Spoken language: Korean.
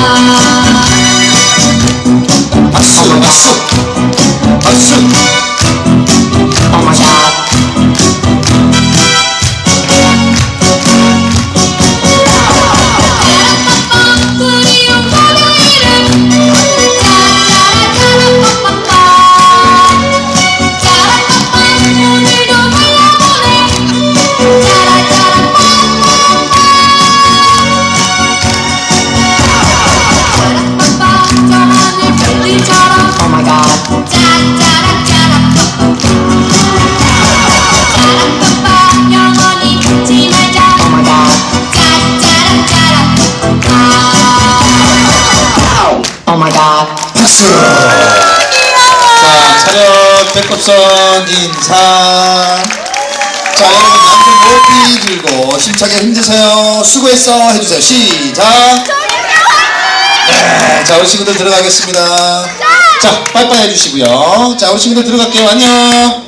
박 마이갓 박수 자 차렷 배꼽선 인사. 자 여러분 남들 모피 들고 힘차게 흔드세요. 수고했어. 해주세요. 시작. 네 자 우리 친구들 들어가겠습니다. 자 빠이빠이 해주시고요. 자 우리 친구들 들어갈게요. 안녕